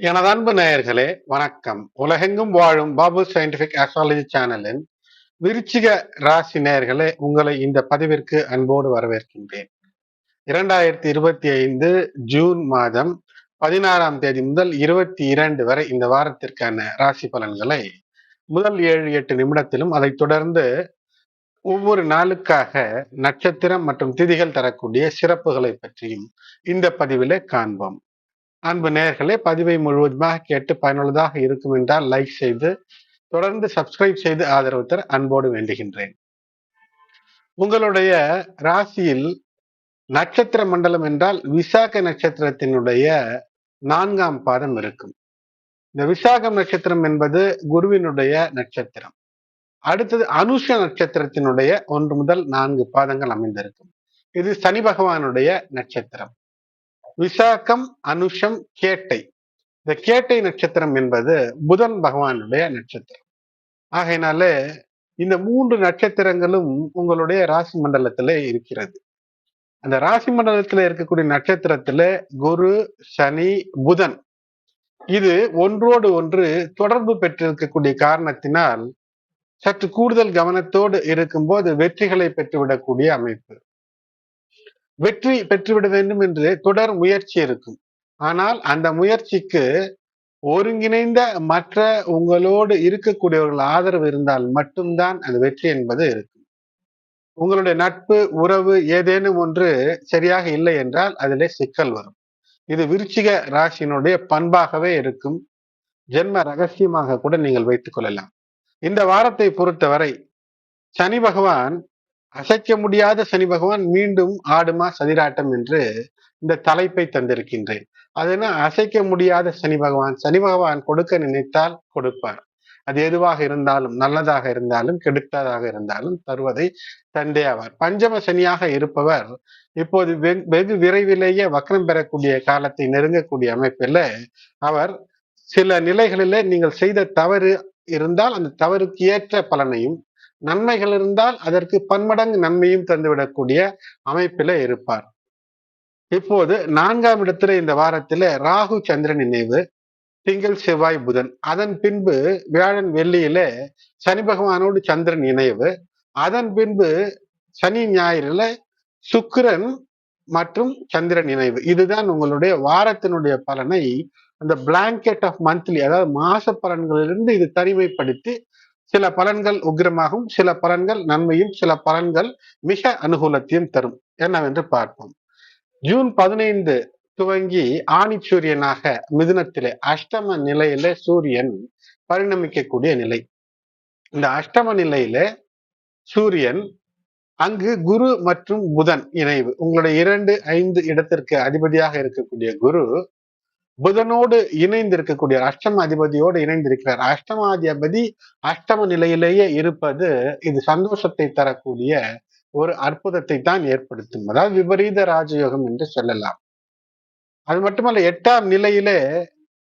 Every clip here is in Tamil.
எனது அன்பு நேயர்களே வணக்கம். உலகெங்கும் வாழும் பாபு சயின்டிபிக் ஆஸ்ட்ராலஜி சேனலின் விருச்சிக ராசி நேயர்களே உங்களை இந்த பதிவிற்கு அன்போடு வரவேற்கின்றேன். இரண்டாயிரத்தி இருபத்தி ஐந்து ஜூன் மாதம் பதினாறாம் தேதி முதல் இருபத்தி இரண்டு வரை இந்த வாரத்திற்கான ராசி பலன்களை முதல் ஏழு எட்டு நிமிடத்திலும் அதைத் தொடர்ந்து ஒவ்வொரு நாளுக்காக நட்சத்திரம் மற்றும் திதிகள் தரக்கூடிய சிறப்புகளை பற்றியும் இந்த பதிவிலே காண்போம். அன்பு நேர்களே பதிவை முழுவதுமாக கேட்டு பயனுள்ளதாக இருக்கும் என்றால் லைக் செய்து தொடர்ந்து சப்ஸ்கிரைப் செய்து ஆதரவு தர அன்போடு வேண்டுகின்றேன். உங்களுடைய ராசியில் நட்சத்திர மண்டலம் என்றால் விசாக நட்சத்திரத்தினுடைய நான்காம் பாதம் இருக்கும். இந்த விசாகம் நட்சத்திரம் என்பது குருவினுடைய நட்சத்திரம். அடுத்தது அனுஷ நட்சத்திரத்தினுடைய ஒன்று முதல் நான்கு பாதங்கள் அமைந்திருக்கும். இது சனி பகவானுடைய நட்சத்திரம். விசாகம் அனுஷம் கேட்டை. இந்த கேட்டை நட்சத்திரம் என்பது புதன் பகவானுடைய நட்சத்திரம். ஆகையினால இந்த மூன்று நட்சத்திரங்களும் உங்களுடைய ராசி மண்டலத்தில் இருக்கிறது. அந்த ராசி மண்டலத்துல இருக்கக்கூடிய நட்சத்திரத்துல குரு சனி புதன். இது ஒன்றோடு ஒன்று தொடர்பு பெற்றிருக்கக்கூடிய காரணத்தினால் சற்று கூடுதல் கவனத்தோடு இருக்கும்போது வெற்றிகளை பெற்றுவிடக்கூடிய அமைப்பு. வெற்றி பெற்றுவிட வேண்டும் என்று தொடர் முயற்சி இருக்கும். ஆனால் அந்த முயற்சிக்கு ஒருங்கிணைந்த மற்ற உங்களோடு இருக்கக்கூடியவர்கள் ஆதரவு இருந்தால் மட்டும்தான் அது வெற்றி என்பது இருக்கும். உங்களுடைய நட்பு உறவு ஏதேனும் ஒன்று சரியாக இல்லை என்றால் அதிலே சிக்கல் வரும். இது விருச்சிக ராசியினுடைய பண்பாகவே இருக்கும். ஜென்ம ரகசியமாக கூட நீங்கள் வைத்துக் கொள்ளலாம். இந்த வாரத்தை பொறுத்தவரை சனி பகவான் அசைக்க முடியாத சனி பகவான் மீண்டும் ஆடுமா சதிராட்டம் என்று இந்த தலைப்பை தந்திருக்கின்றேன். அதுனா அசைக்க முடியாத சனி பகவான் சனி பகவான் கொடுக்க நினைத்தால் கொடுப்பார். அது எதுவாக இருந்தாலும் நல்லதாக இருந்தாலும் கெடுத்ததாக இருந்தாலும் தருவதை தந்தே ஆவார். பஞ்சம சனியாக இருப்பவர் இப்போது வெகு விரைவிலேயே வக்கரம் பெறக்கூடிய காலத்தை நெருங்கக்கூடிய அமைப்பில் அவர் சில நிலைகளிலே நீங்கள் செய்த தவறு இருந்தால் அந்த தவறுக்கு ஏற்ற பலனையும் நன்மைகள் இருந்தால் அதற்கு பன்மடங்கு நன்மையும் தந்துவிடக்கூடிய அமைப்பில இருப்பார். இப்போது நான்காம் இடத்துல இந்த வாரத்துல ராகு சந்திரன் நினைவு திங்கள் செவ்வாய் புதன். அதன் பின்பு வியாழன் வெள்ளியில சனி பகவானோடு சந்திரன் இணைவு. அதன் பின்பு சனி ஞாயிறுல சுக்கிரன் மற்றும் சந்திரன் இணைவு. இதுதான் உங்களுடைய வாரத்தினுடைய பலனை அந்த பிளாங்கெட் ஆஃப் மந்த்லி அதாவது மாச பலன்களிலிருந்து இது தனிமைப்படுத்தி சில பலன்கள் உக்கிரமாகவும் சில பலன்கள் நன்மையும் சில பலன்கள் மிக அனுகூலத்தையும் தரும். என்னவென்று பார்ப்போம். ஜூன் பதினைந்து துவங்கி ஆணி சூரியனாக மிதுனத்திலே அஷ்டம நிலையில சூரியன் பரிணமிக்கக்கூடிய நிலை. இந்த அஷ்டம நிலையில சூரியன் அங்கு குரு மற்றும் புதன் இணைவு. உங்களுடைய இரண்டு ஐந்து இடத்திற்கு அதிபதியாக இருக்கக்கூடிய குரு புதனோடு இணைந்து இருக்கக்கூடிய அஷ்டம அதிபதியோடு இணைந்திருக்கிறார். அஷ்டமாதிபதி அஷ்டம நிலையிலேயே இருப்பது இது சந்தோஷத்தை தரக்கூடிய ஒரு அற்புதத்தை தான் ஏற்படுத்தும். அதாவது விபரீத ராஜயோகம் என்று சொல்லலாம். அது மட்டுமல்ல எட்டாம் நிலையிலே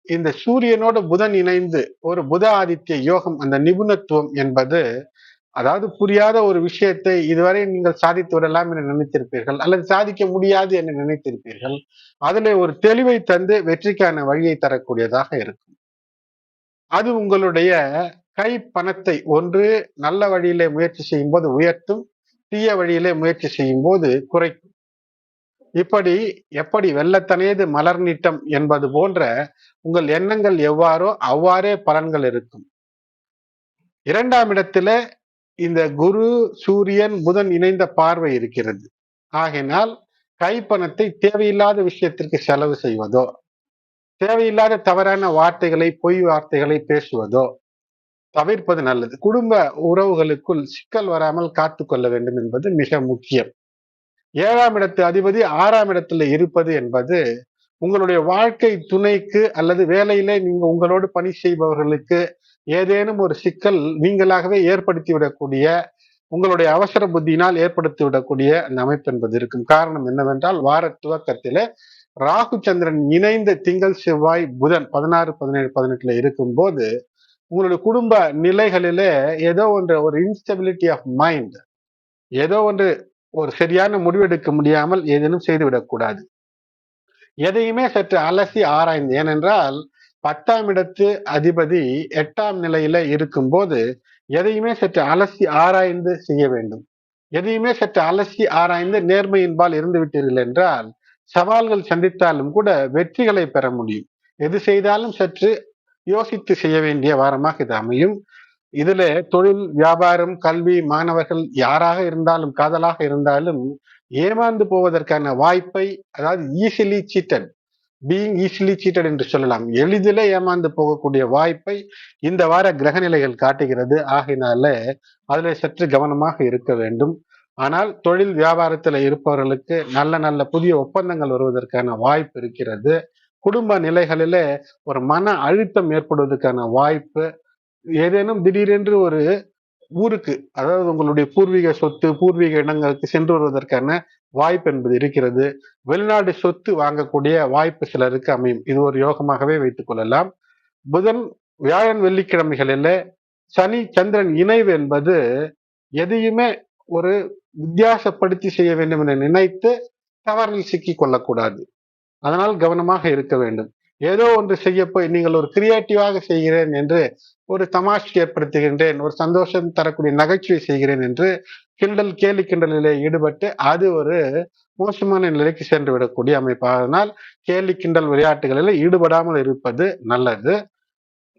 இந்த சூரியனோடு புதன் இணைந்து ஒரு புத ஆதித்ய யோகம் அந்த நிபுணத்துவம் என்பது அதாவது புரியாத ஒரு விஷயத்தை இதுவரை நீங்கள் சாதித்து விடலாம் என்று நினைத்திருப்பீர்கள் அல்லது சாதிக்க முடியாது என்று நினைத்திருப்பீர்கள். அதில் ஒரு தெளிவை தந்து வெற்றிக்கான வழியை தரக்கூடியதாக இருக்கும். அது உங்களுடைய கை பணத்தை ஒன்று நல்ல வழியிலே முயற்சி செய்யும் போது உயர்த்தும் தீய வழியிலே முயற்சி செய்யும் போது குறைக்கும். இப்படி எப்படி வெள்ளத்தனேது மலர் நீட்டம் என்பது போன்ற உங்கள் எண்ணங்கள் எவ்வாறோ அவ்வாறே பலன்கள் இருக்கும். இரண்டாம் இடத்துல இந்த குரு சூரியன் புதன் இணைந்த பார்வை இருக்கிறது. ஆகினால் கைப்பணத்தை தேவையில்லாத விஷயத்திற்கு செலவு செய்வதோ தேவையில்லாத தவறான வார்த்தைகளை பொய் வார்த்தைகளை பேசுவதோ தவிர்ப்பது நல்லது. குடும்ப உறவுகளுக்குள் சிக்கல் வராமல் காத்து கொள்ள வேண்டும் என்பது மிக முக்கியம். ஏழாம் இடத்து அதிபதி ஆறாம் இடத்துல இருப்பது என்பது உங்களுடைய வாழ்க்கை துணைக்கு அல்லது வேலையிலே நீங்க உங்களோடு பணி செய்பவர்களுக்கு ஏதேனும் ஒரு சிக்கல் நீங்களாகவே ஏற்படுத்தி விடக்கூடிய உங்களுடைய அவசர புத்தியினால் ஏற்படுத்தி விடக்கூடிய அந்த அமைப்பு என்பது இருக்கும். காரணம் என்னவென்றால் வார துவக்கத்திலே ராகு சந்திரன் இணைந்த திங்கள் செவ்வாய் புதன் பதினாறு பதினேழு பதினெட்டுல இருக்கும் போது உங்களுடைய குடும்ப நிலைகளிலே ஏதோ ஒன்று ஒரு இன்ஸ்டபிலிட்டி ஆஃப் மைண்ட் ஏதோ ஒன்று ஒரு சரியான முடிவெடுக்க முடியாமல் ஏதேனும் செய்து விடக்கூடாது எதையுமே சற்று அலசி ஆராய்ந்து ஏனென்றால் பத்தாம் இடத்து அதிபதி எட்டாம் நிலையில இருக்கும்போது எதையுமே சற்று அலசி ஆராய்ந்து செய்ய வேண்டும். எதையுமே சற்று அலசி ஆராய்ந்து நேர்மையின்பால் இருந்து விட்டீர்கள் என்றால் சவால்கள் சந்தித்தாலும் கூட வெற்றிகளை பெற முடியும். எது செய்தாலும் சற்று யோசித்து செய்ய வேண்டிய வாரமாக இது அமையும். இதுல தொழில் வியாபாரம் கல்வி மாணவர்கள் யாராக இருந்தாலும் காதலாக இருந்தாலும் ஏமாந்து போவதற்கான வாய்ப்பை அதாவது easily cheated being easily cheated என்று சொல்லலாம். எளிதில் ஏமாந்து போகக்கூடிய வாய்ப்பை இந்த வார கிரகநிலைகள் காட்டுகிறது. ஆகினால அதில் சற்று கவனமாக இருக்க வேண்டும். ஆனால் தொழில் வியாபாரத்தில் இருப்பவர்களுக்கு நல்ல நல்ல புதிய ஒப்பந்தங்கள் வருவதற்கான வாய்ப்பு இருக்கிறது. குடும்ப நிலைகளில ஒரு மன அழுத்தம் ஏற்படுவதற்கான வாய்ப்பு ஏதேனும் திடீரென்று ஒரு ஊருக்கு அதாவது உங்களுடைய பூர்வீக சொத்து பூர்வீக இடங்களுக்கு சென்று வருவதற்கான வாய்ப்பு என்பது இருக்கிறது. வெளிநாடு சொத்து வாங்கக்கூடிய வாய்ப்பு சிலருக்கு அமையும். இது ஒரு யோகமாகவே வைத்துக் கொள்ளலாம். புதன் வியாழன் வெள்ளிக்கிழமைகளில் சனி சந்திரன் இணைவு என்பது எதையுமே ஒரு வித்தியாசப்படுத்தி செய்ய வேண்டும் என நினைத்து தவறில் சிக்கி கொள்ளக்கூடாது. அதனால் கவனமாக இருக்க வேண்டும். ஏதோ ஒன்று செய்ய போய் நீங்கள் ஒரு கிரியேட்டிவாக செய்கிறேன் என்று ஒரு தமாஷ் ஏற்படுத்துகின்றேன் ஒரு சந்தோஷம் தரக்கூடிய நகைச்சுவை செய்கிறேன் என்று கிண்டல் கேலி கிண்டலிலே ஈடுபட்டு அது ஒரு மோசமான நிலைக்கு சென்று விடக்கூடிய அமைப்பு. அதனால் கேலி கிண்டல் விளையாட்டுகளில் ஈடுபடாமல் இருப்பது நல்லது.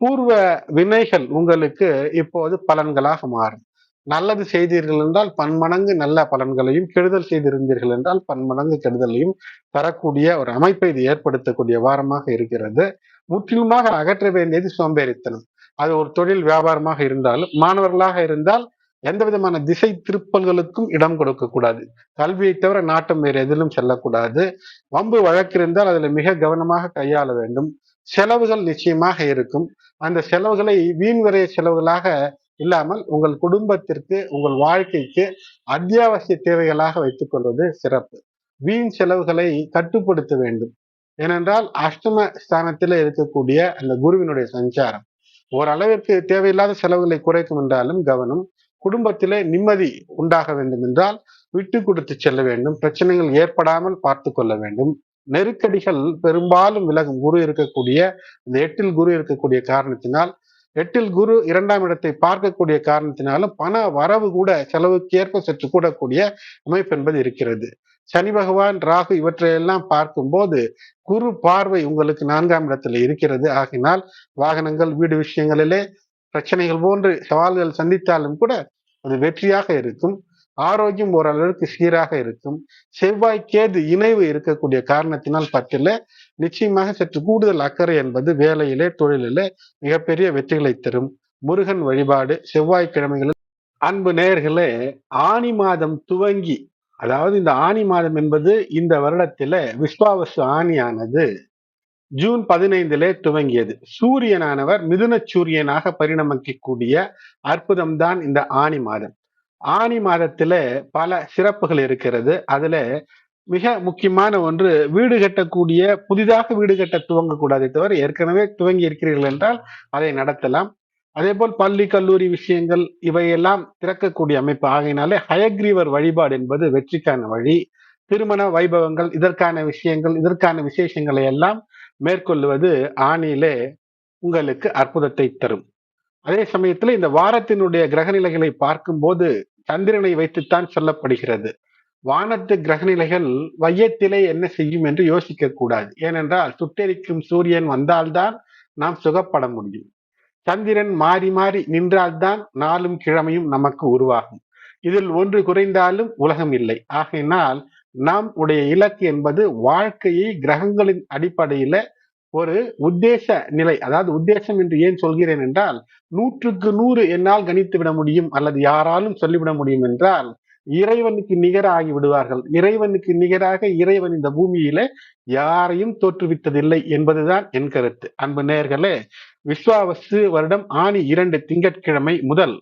பூர்வ வினைகள் உங்களுக்கு இப்போது பலன்களாக மாறும். நல்லது செய்தீர்கள் என்றால் பன்மடங்கு நல்ல பலன்களையும் கெடுதல் செய்திருந்தீர்கள் என்றால் பன்மடங்கு கெடுதலையும் தரக்கூடிய ஒரு அமைப்பை இது ஏற்படுத்தக்கூடிய வாரமாக இருக்கிறது. முற்றிலுமாக அகற்ற வேண்டியது சோம்பேறித்தனம். அது ஒரு தொழில் வியாபாரமாக இருந்தாலும் மாணவர்களாக இருந்தால் எந்த விதமான திசை திருப்பல்களுக்கும் இடம் கொடுக்க கூடாது. கல்வியை தவிர நாட்டம் வேறு எதிலும் செல்லக்கூடாது. வம்பு வழக்கு இருந்தால் அதுல மிக கவனமாக கையாள வேண்டும். செலவுகள் நிச்சயமாக இருக்கும். அந்த செலவுகளை வீண் விரைய செலவுகளாக இல்லாமல் உங்கள் குடும்பத்திற்கு உங்கள் வாழ்க்கைக்கு அத்தியாவசிய தேவைகளாக வைத்துக் கொள்வது சிறப்பு. வீண் செலவுகளை கட்டுப்படுத்த வேண்டும். ஏனென்றால் அஷ்டம ஸ்தானத்தில் இருக்கக்கூடிய அந்த குருவினுடைய சஞ்சாரம் ஓரளவிற்கு தேவையில்லாத செலவுகளை குறைக்கும் என்றாலும் கவனம் குடும்பத்திலே நிம்மதி உண்டாக வேண்டும் என்றால் விட்டு கொடுத்து செல்ல வேண்டும் பிரச்சனைகள் ஏற்படாமல் பார்த்து கொள்ள வேண்டும். நெருக்கடிகள் பெரும்பாலும் விலகும் குரு இருக்கக்கூடிய இந்த எட்டில் குரு இருக்கக்கூடிய காரணத்தினால் எட்டில் குரு இரண்டாம் இடத்தை பார்க்கக்கூடிய காரணத்தினாலும் பண வரவு கூட செலவுக்கு ஏற்ப சற்று கூடக்கூடிய அமைப்பு என்பது இருக்கிறது. சனி பகவான் ராகு இவற்றையெல்லாம் பார்க்கும்போது குரு பார்வை உங்களுக்கு நான்காம் இடத்துல இருக்கிறது. ஆகினால் வாகனங்கள் வீடு விஷயங்களிலே பிரச்சனைகள் போன்று சவால்கள் சந்தித்தாலும் கூட அது வெற்றியாக இருக்கும். ஆரோக்கியம் ஓரளவுக்கு சீராக இருக்கும். செவ்வாய் கேது இணைவு இருக்கக்கூடிய காரணத்தினால் பற்றில நிச்சயமாக சற்று கூடுதல் அக்கறை என்பது வேலையிலே தொழிலிலே மிகப்பெரிய வெற்றிகளை தரும். முருகன் வழிபாடு செவ்வாய்க்கிழமைகளில் அன்பு நேர்களே ஆணி மாதம் துவங்கி அதாவது இந்த ஆணி மாதம் என்பது இந்த வருடத்தில விஸ்வாவசு ஆணியானது ஜூன் பதினைந்திலே துவங்கியது. சூரியனானவர் மிதுன சூரியனாக பரிணமிக்கக்கூடிய அற்புதம் தான் இந்த ஆணி மாதம். ஆணி மாதத்துல பல சிறப்புகள் இருக்கிறது. அதுல மிக முக்கியமான ஒன்று வீடு கட்டக்கூடிய புதிதாக வீடு கட்ட துவங்கக்கூடாதே தவிர ஏற்கனவே துவங்கி இருக்கிறீர்கள் என்றால் அதை நடத்தலாம். அதே போல் பள்ளி கல்லூரி விஷயங்கள் இவையெல்லாம் திறக்கக்கூடிய அமைப்பு ஆகையினாலே ஹயக்ரீவர் வழிபாடு என்பது வெற்றிக்கான வழி. திருமண வைபவங்கள் இதற்கான விஷயங்கள் இதற்கான விசேஷங்களை எல்லாம் மேற்கொள்வது ஆணியிலே உங்களுக்கு அற்புதத்தை தரும். அதே சமயத்தில் இந்த வாரத்தினுடைய கிரகநிலைகளை பார்க்கும்போது சந்திரனை வைத்துத்தான் சொல்லப்படுகிறது. வானத்து கிரகநிலைகள் வையத்திலே என்ன செய்யும் என்று யோசிக்க கூடாது. ஏனென்றால் சுட்டெரிக்கும் சூரியன் வந்தால்தான் நாம் சுகப்பட முடியும். சந்திரன் மாறி மாறி நின்றால்தான் நாளும் கிழமையும் நமக்கு உருவாகும். இதில் ஒன்று குறைந்தாலும் உலகம் இல்லை. ஆகையினால் நாம் உடைய இலக்கு என்பது வாழ்க்கையை கிரகங்களின் அடிப்படையில ஒரு உத்தேச நிலை. அதாவது உத்தேசம் என்று ஏன் சொல்கிறேன் என்றால் நூற்றுக்கு நூறு என்னால் கணித்து விட முடியும் அல்லது யாராலும் சொல்லிவிட முடியும் என்றால் இறைவனுக்கு நிகராகி விடுவார்கள். இறைவனுக்கு நிகராக இறைவன் இந்த பூமியில யாரையும் தோற்றுவித்ததில்லை என்பதுதான் என் கருத்து. அன்பு நேர்களே விஸ்வாவசு வருடம் ஆணி இரண்டு திங்கட்கிழமை முதல்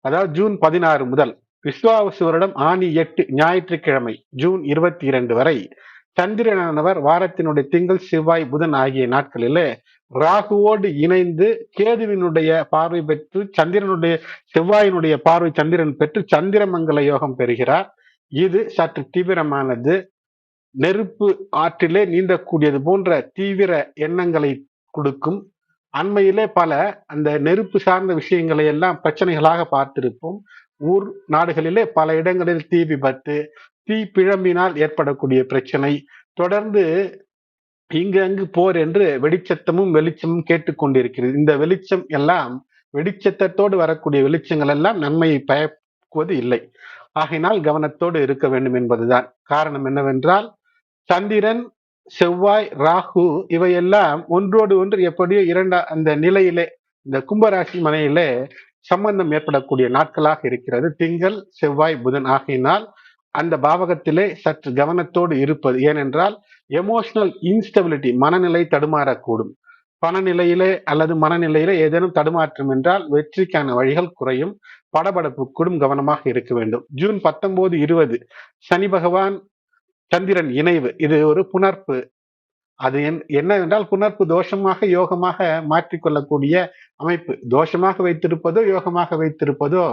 அதாவது ஜூன் பதினாறு முதல் விஸ்வாவசு வருடம் ஆணி எட்டு ஞாயிற்றுக்கிழமை ஜூன் இருபத்தி இரண்டு வரை சந்திரனானவர் வாரத்தினுடைய திங்கள் செவ்வாய் புதன் ஆகிய நாட்களிலே ராகுவோடு இணைந்து கேதுவினுடைய பார்வை பெற்று சந்திரனுடைய செவ்வாயினுடைய பார்வை சந்திரன் பெற்று சந்திரமங்கல யோகம் பெறுகிறார். இது சற்று தீவிரமானது. நெருப்பு ஆற்றிலே நீந்தக்கூடியது போன்ற தீவிர எண்ணங்களை கொடுக்கும். அண்மையிலே பல அந்த நெருப்பு சார்ந்த விஷயங்களை எல்லாம் பிரச்சனைகளாக பார்த்திருப்போம். ஊர் நாடுகளிலே பல இடங்களில் தீ விபத்து தீ பிழம்பினால் ஏற்படக்கூடிய பிரச்சனை. தொடர்ந்து இங்கு அங்கு போர் என்று வெடிச்சத்தமும் வெளிச்சமும் கேட்டுக்கொண்டிருக்கிறது இந்த வெளிச்சம் எல்லாம் வெடிச்சத்தோடு வரக்கூடிய வெளிச்சங்கள் எல்லாம் நன்மையை பயக்குவது இல்லை. ஆகையினால் கவனத்தோடு இருக்க வேண்டும் என்பதுதான். காரணம் என்னவென்றால் சந்திரன் செவ்வாய் ராகு இவையெல்லாம் ஒன்றோடு ஒன்று எப்படியோ இரண்டா அந்த நிலையிலே இந்த கும்பராசி மனையிலே சம்பந்தம் ஏற்படக்கூடிய நாட்களாக இருக்கிறது. திங்கள் செவ்வாய் புதன். ஆகையினால் அந்த பாவகத்திலே சற்று கவனத்தோடு இருப்பது. ஏனென்றால் எமோஷனல் இன்ஸ்டபிலிட்டி மனநிலை தடுமாறக்கூடும். பணநிலையிலே அல்லது மனநிலையிலே ஏதேனும் தடுமாற்றம் என்றால் வெற்றிக்கான வழிகள் குறையும். படபடப்புக்கூடும் கவனமாக இருக்க வேண்டும். ஜூன் பத்தொன்பது இருபது சனி பகவான் சந்திரன் இணைவு. இது ஒரு புணர்ப்பு. அது என்னவென்றால் புணர்ப்பு தோஷமாக யோகமாக மாற்றிக்கொள்ளக்கூடிய அமைப்பு. தோஷமாக வைத்திருப்பதோ யோகமாக வைத்திருப்பதோ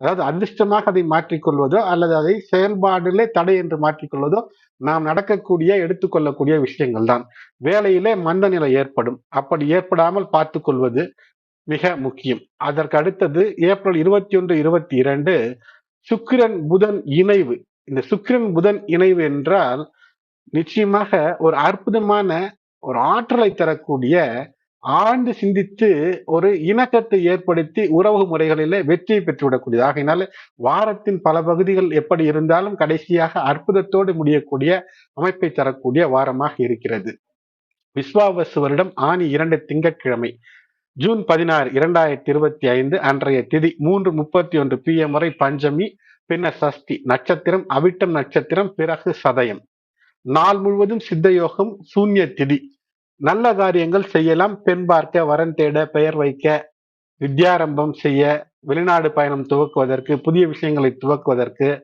அதாவது அதிர்ஷ்டமாக அதை மாற்றிக்கொள்வதோ அல்லது அதை செயல்பாடுகளே தடை என்று மாற்றிக்கொள்வதோ நாம் நடக்கக்கூடிய எடுத்துக்கொள்ளக்கூடிய விஷயங்கள் தான் வேலையிலே மந்த நிலை ஏற்படும். அப்படி ஏற்படாமல் பார்த்து கொள்வது மிக முக்கியம். அதற்கு அடுத்தது ஏப்ரல் இருபத்தி ஒன்று இருபத்தி இரண்டு சுக்கிரன் புதன் இணைவு. இந்த சுக்கிரன் புதன் இணைவு என்றால் நிச்சயமாக ஒரு அற்புதமான ஒரு ஆற்றலை தரக்கூடிய ஆழ்ந்து சிந்தித்து ஒரு இணக்கத்தை ஏற்படுத்தி உறவு முறைகளிலே வெற்றியை பெற்றுவிடக்கூடியது. ஆகையினால வாரத்தின் பல பகுதிகள் எப்படி இருந்தாலும் கடைசியாக அற்புதத்தோடு முடியக்கூடிய அமைப்பை தரக்கூடிய வாரமாக இருக்கிறது. விஸ்வாவசு வருடம் ஆணி இரண்டு திங்கட்கிழமை ஜூன் பதினாறு இரண்டாயிரத்தி இருபத்தி ஐந்து அன்றைய திதி மூன்று முப்பத்தி ஒன்று பி எம் வரை பஞ்சமி பின்னர் சஷ்டி நட்சத்திரம் அவிட்டம் நட்சத்திரம் பிறகு சதயம். நாள் முழுவதும் சித்த யோகம் சூன்ய திதி. நல்ல காரியங்கள் செய்யலாம். பெண் பார்க்க வரன் தேட பெயர் வைக்க வித்யாரம்பம் செய்ய வெளிநாடு பயணம் துவக்குவதற்கு புதிய விஷயங்களை துவக்குவதற்கு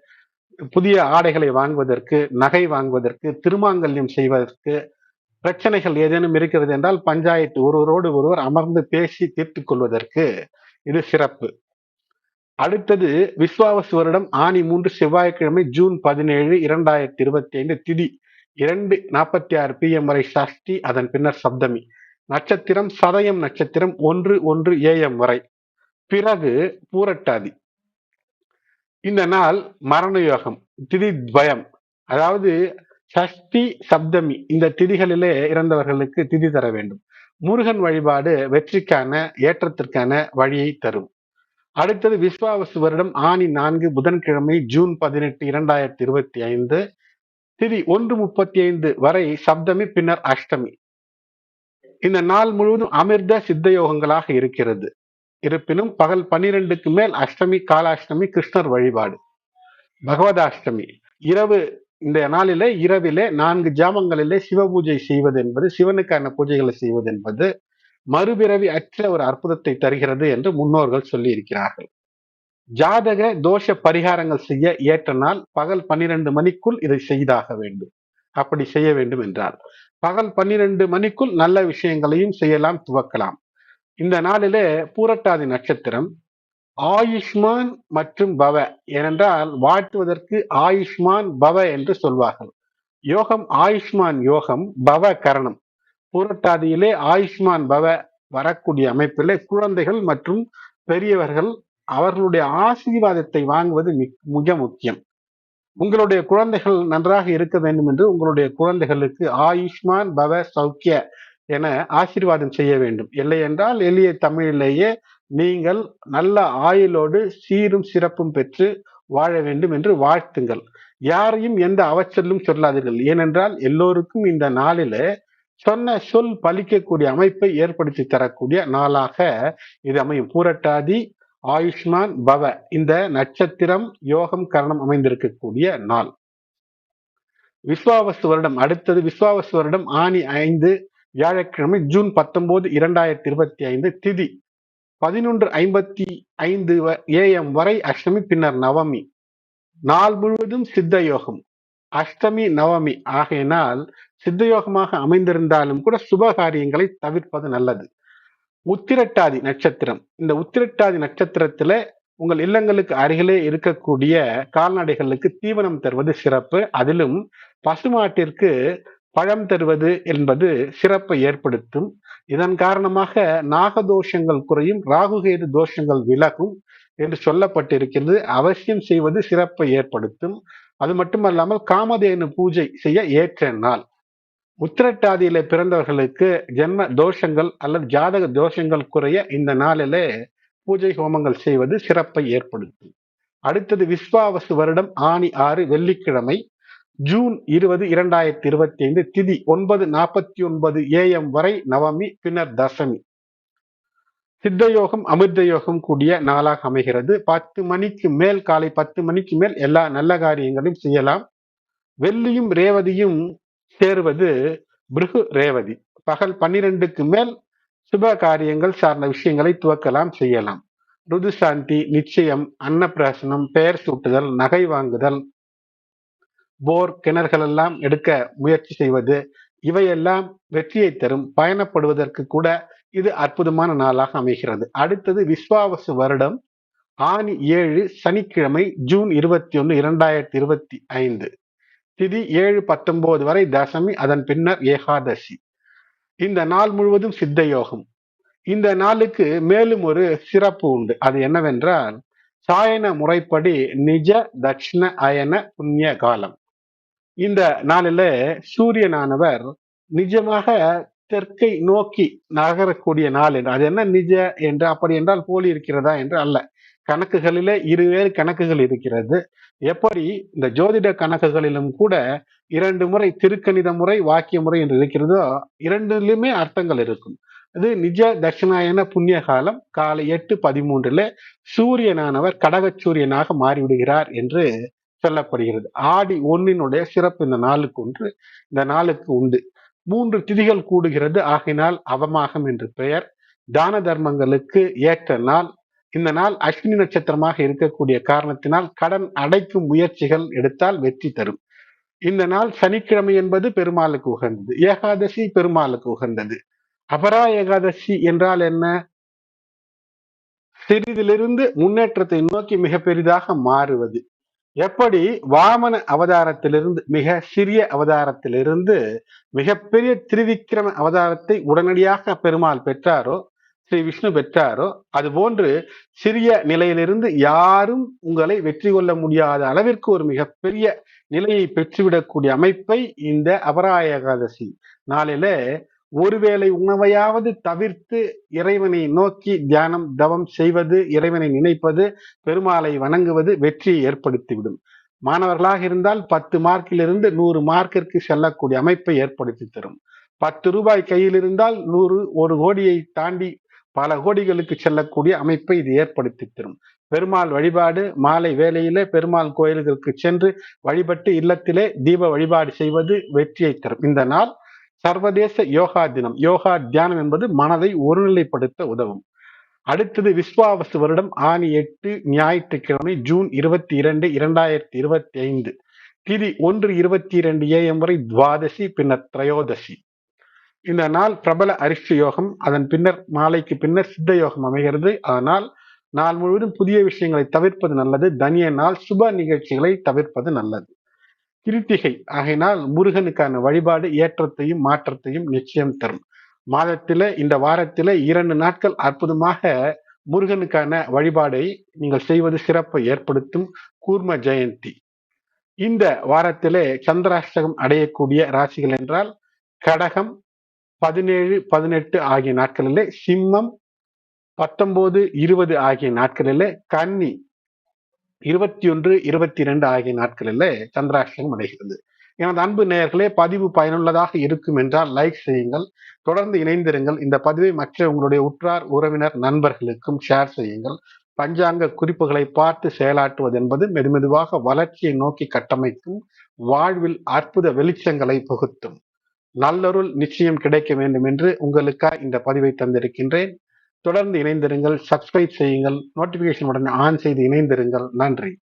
புதிய ஆடைகளை வாங்குவதற்கு நகை வாங்குவதற்கு திருமாங்கல்யம் செய்வதற்கு பிரச்சனைகள் ஏதேனும் இருக்கிறது என்றால் பஞ்சாயத்து ஒருவரோடு ஒருவர் அமர்ந்து பேசி தீர்த்து கொள்வதற்கு இது சிறப்பு. அடுத்தது விஸ்வாவசு வருடம் ஆணி மூன்று செவ்வாய்க்கிழமை ஜூன் பதினேழு இரண்டாயிரத்தி இருபத்தி ஐந்து திதி. இரண்டு நாற்பத்தி ஆறு பி எம் வரை சஷ்டி அதன் பின்னர் சப்தமி. நட்சத்திரம் சதயம் நட்சத்திரம் ஒன்று ஒன்று ஏஎம் வரை. பிறகு பூரட்டாதி. இந்த நாள் மரண யோகம் திதி துவயம். அதாவது சஷ்டி சப்தமி இந்த திதிகளிலே இறந்தவர்களுக்கு திதி தர வேண்டும். முருகன் வழிபாடு வெற்றிக்கான ஏற்றத்திற்கான வழியை தரும். அடுத்தது விஸ்வாவசு வருடம் ஆணி நான்கு புதன்கிழமை ஜூன் பதினெட்டு இரண்டாயிரத்தி இருபத்தி ஐந்து. திதி ஒன்று முப்பத்தி ஐந்து வரை சப்தமி பின்னர் அஷ்டமி. இந்த நாள் முழுவதும் அமிர்த சித்த யோகங்களாக இருக்கிறது. இருப்பினும் பகல் பன்னிரெண்டுக்கு மேல் அஷ்டமி காலாஷ்டமி கிருஷ்ணர் வழிபாடு. பகவதாஷ்டமி. இரவு இந்த நாளிலே இரவிலே நான்கு ஜாமங்களிலே சிவ பூஜை செய்வது என்பது சிவனுக்கான பூஜைகளை செய்வது என்பது மறுபிறவி அற்ற ஒரு அற்புதத்தை தருகிறது என்று முன்னோர்கள் சொல்லி இருக்கிறார்கள் ஜாதக தோஷ பரிகாரங்கள் செய்ய ஏற்ற நாள் பகல் பன்னிரண்டு மணிக்குள் இதை செய்தாக வேண்டும். அப்படி செய்ய வேண்டும் என்றால் பகல் பன்னிரண்டு மணிக்குள் நல்ல விஷயங்களையும் செய்யலாம் துவக்கலாம். இந்த நாளிலே பூரட்டாதி நட்சத்திரம் ஆயுஷ்மான் மற்றும் பவ. ஏனென்றால் வாழ்த்துவதற்கு ஆயுஷ்மான் பவ என்று சொல்வார்கள். யோகம் ஆயுஷ்மான் யோகம் பவ கரணம். பூரட்டாதியிலே ஆயுஷ்மான் பவ வரக்கூடிய அமைப்பிலே குழந்தைகள் மற்றும் பெரியவர்கள் அவர்களுடைய ஆசீர்வாதத்தை வாங்குவது மிக முக்கியம். உங்களுடைய குழந்தைகள் நன்றாக இருக்க வேண்டும் என்று உங்களுடைய குழந்தைகளுக்கு ஆயுஷ்மான் பவ சௌக்கிய என ஆசீர்வாதம் செய்ய வேண்டும். இல்லை என்றால் எளிய தமிழிலேயே நீங்கள் நல்ல ஆயுளோடு சீரும் சிறப்பும் பெற்று வாழ வேண்டும் என்று வாழ்த்துங்கள். யாரையும் எந்த அவச்சலும் சொல்லாதீர்கள். ஏனென்றால் எல்லோருக்கும் இந்த நாளில சொன்ன சொல் பலிக்கக்கூடிய அமைப்பை ஏற்படுத்தி தரக்கூடிய நாளாக இது அமையும். பூரட்டாதி ஆயுஷ்மான் பவ. இந்த நட்சத்திரம் யோகம் கரணம் அமைந்திருக்கக்கூடிய நாள். விஸ்வாவசு வருடம். அடுத்தது விஸ்வாவசு வருடம் ஆணி ஐந்து வியாழக்கிழமை ஜூன் பத்தொன்பது இரண்டாயிரத்தி இருபத்தி ஐந்து திதி. பதினொன்று ஐம்பத்தி ஐந்து ஏஎம் வரை அஷ்டமி பின்னர் நவமி. நாள் முழுவதும் சித்த யோகம். அஷ்டமி நவமி. ஆகையினால் சித்த யோகமாக அமைந்திருந்தாலும் கூட சுப காரியங்களை தவிர்ப்பது நல்லது. உத்திரட்டாதி நட்சத்திரம். இந்த உத்திரட்டாதி நட்சத்திரத்துல உங்கள் இல்லங்களுக்கு அருகிலே இருக்கக்கூடிய கால்நடைகளுக்கு தீவனம் தருவது சிறப்பு. அதிலும் பசுமாட்டிற்கு பழம் தருவது என்பது சிறப்பை ஏற்படுத்தும். இதன் காரணமாக நாகதோஷங்கள் குறையும் ராகுகேது தோஷங்கள் விலகும் என்று சொல்லப்பட்டிருக்கிறது. அவசியம் செய்வது சிறப்பை ஏற்படுத்தும். அது மட்டுமல்லாமல் காமதேனு பூஜை செய்ய ஏற்ற நாள். உத்திரட்டாதியில பிறந்தவர்களுக்கு ஜென்ம தோஷங்கள் அல்லது ஜாதக தோஷங்கள் குறைய இந்த நாளிலே பூஜை ஹோமங்கள் செய்வது சிறப்பை ஏற்படுத்தும். அடுத்தது விஸ்வாவசு வருடம் ஆணி ஆறு வெள்ளிக்கிழமை ஜூன் இருபது இரண்டாயிரத்தி இருபத்தி ஐந்து திதி ஒன்பது நாற்பத்தி ஒன்பது ஏஎம் வரை நவமி பின்னர் தசமி. சித்தயோகம் அமிர்த யோகம் கூடிய நாளாக அமைகிறது. பத்து மணிக்கு மேல் காலை பத்து மணிக்கு மேல் எல்லா நல்ல காரியங்களையும் செய்யலாம். வெள்ளியும் ரேவதியும் சேருவது பிருகு ரேவதி. பகல் பன்னிரெண்டுக்கு மேல் சுப காரியங்கள் சார்ந்த விஷயங்களை துவக்கலாம் செய்யலாம். ருது சாந்தி நிச்சயம் அன்னப்பிராசனம் பெயர் சூட்டுதல் நகை வாங்குதல் போர் கிணறுகள் எல்லாம் எடுக்க முயற்சி செய்வது இவையெல்லாம் வெற்றியை தரும். பயணப்படுவதற்கு கூட இது அற்புதமான நாளாக அமைகிறது. அடுத்தது விஸ்வாவசு வருடம் ஆணி ஏழு சனிக்கிழமை ஜூன் இருபத்தி ஒன்று இரண்டாயிரத்தி இருபத்தி ஐந்து. திதி ஏழு பத்தொன்பது வரை தசமி அதன் பின்னர் ஏகாதசி. இந்த நாள் முழுவதும் சித்த யோகம் இந்த நாளுக்கு மேலும் ஒரு சிறப்பு உண்டு. அது என்னவென்றால் சாயன முறைப்படி நிஜ தட்சிண அயன புண்ணிய காலம். இந்த நாளில சூரியனானவர் நிஜமாக தெற்கை நோக்கி நகரக்கூடிய நாள் என்று. அது என்ன நிஜ என்று அப்படி என்றால் போலி இருக்கிறதா என்று அல்ல. கணக்குகளிலே இருவேறு கணக்குகள் இருக்கிறது. எப்படி? இந்த ஜோதிட கணக்குகளிலும் கூட இரண்டு முறை திருக்கணித முறை வாக்கிய முறை என்று இருக்கிறதோ இரண்டிலுமே அர்த்தங்கள் இருக்கும். அது நிஜ தட்சிணாயன புண்ணிய காலம் காலை எட்டு பதிமூன்றுல சூரியனானவர் கடக சூரியனாக மாறிவிடுகிறார் என்று சொல்லப்படுகிறது. ஆடி ஒன்னினுடைய சிறப்பு இந்த நாளுக்கு ஒன்று இந்த நாளுக்கு உண்டு. மூன்று திதிகள் கூடுகிறது. ஆகினால் அவமாகம் என்று பெயர். தான தர்மங்களுக்கு ஏற்ற நாள். இந்த நாள் அஸ்வினி நட்சத்திரமாக இருக்கக்கூடிய காரணத்தினால் கடன் அடைக்கும் முயற்சிகள் எடுத்தால் வெற்றி தரும். இந்த நாள் சனிக்கிழமை என்பது பெருமாளுக்கு உகந்தது. ஏகாதசி பெருமாளுக்கு உகந்தது. அபரா ஏகாதசி என்றால் என்ன? சிறிதிலிருந்து முன்னேற்றத்தை நோக்கி மிக பெரிதாக மாறுவது. எப்படி வாமன அவதாரத்திலிருந்து மிக சிறிய அவதாரத்திலிருந்து மிகப்பெரிய திரிவிக்கிரம அவதாரத்தை உடனடியாக பெருமாள் பெற்றாரோ ஸ்ரீ விஷ்ணு பெற்றாரோ அது போன்று சிறிய நிலையிலிருந்து யாரும் உங்களை வெற்றி கொள்ள முடியாத அளவிற்கு ஒரு மிகப்பெரிய நிலையை பெற்றுவிடக்கூடிய அமைப்பை இந்த அபராய ஏகாதசி நாளில ஒருவேளை உணவையாவது தவிர்த்து இறைவனை நோக்கி தியானம் தவம் செய்வது இறைவனை நினைப்பது பெருமாளை வணங்குவது வெற்றியை ஏற்படுத்திவிடும். மாணவர்களாக இருந்தால் பத்து மார்க்கிலிருந்து நூறு மார்க்கிற்கு செல்லக்கூடிய அமைப்பை ஏற்படுத்தி தரும். பத்து ரூபாய் கையில் இருந்தால் நூறு ஒரு கோடியை தாண்டி பல கோடிகளுக்கு செல்லக்கூடிய அமைப்பை இது ஏற்படுத்தி தரும். பெருமாள் வழிபாடு மாலை வேலையிலே பெருமாள் கோயில்களுக்கு சென்று வழிபட்டு இல்லத்திலே தீப வழிபாடு செய்வது வெற்றியை தரும். இந்த நாள் சர்வதேச யோகா தினம். யோகா தியானம் என்பது மனதை ஒருநிலைப்படுத்த உதவும். அடுத்தது விஸ்வாவசு வருடம் ஆணி எட்டு ஞாயிற்றுக்கிழமை ஜூன் இருபத்தி இரண்டு இரண்டாயிரத்தி இருபத்தி ஐந்து திதி ஒன்று இருபத்தி இரண்டு ஏஎம் வரை துவாதசி பின்னர் திரையோதசி. இந்த நாள் பிரபல அரிஷ்ட யோகம். அதன் பின்னர் மாலைக்கு பின்னர் சித்த யோகம் அமைகிறது. ஆனால் நாள் முழுவதும் புதிய விஷயங்களை தவிர்ப்பது நல்லது. தனிய நாள் சுப நிகழ்ச்சிகளை தவிர்ப்பது நல்லது. கிருத்திகை. ஆகையினால் முருகனுக்கான வழிபாடு ஏற்றத்தையும் மாற்றத்தையும் நிச்சயம் தரும். மாதத்தில இந்த வாரத்தில இரண்டு நாட்கள் அற்புதமாக முருகனுக்கான வழிபாடை நீங்கள் செய்வது சிறப்பை ஏற்படுத்தும் கூர்ம ஜெயந்தி. இந்த வாரத்திலே சந்திராஷ்டகம் அடையக்கூடிய ராசிகள் என்றால் கடகம் பதினேழு பதினெட்டு ஆகிய நாட்களிலே சிம்மம் பத்தொன்பது இருபது ஆகிய நாட்களிலே கன்னி இருபத்தி ஒன்று இருபத்தி ரெண்டு ஆகிய நாட்களில் சந்திராஷ்டம் அடைகிறது. எனது அன்பு நேயர்களே பதிவு பயனுள்ளதாக இருக்கும் என்றால் லைக் செய்யுங்கள். தொடர்ந்து இணைந்திருங்கள். இந்த பதிவை மற்ற உங்களுடைய உற்றார் உறவினர் நண்பர்களுக்கும் ஷேர் செய்யுங்கள். பஞ்சாங்க குறிப்புகளை பார்த்து செயலாற்றுவது என்பது மெதுமெதுவாக வளர்ச்சியை நோக்கி கட்டமைக்கும் வாழ்வில் அற்புத வெளிச்சங்களை புகுத்தும். நல்லொருள் நிச்சயம் கிடைக்க வேண்டும் என்று உங்களுக்காக இந்த பதிவை தந்திருக்கின்றேன். தொடர்ந்து இணைந்திருங்கள். சப்ஸ்கிரைப் செய்யுங்கள். நோட்டிபிகேஷன் உடனே ஆன் செய்து இணைந்திருங்கள். நன்றி.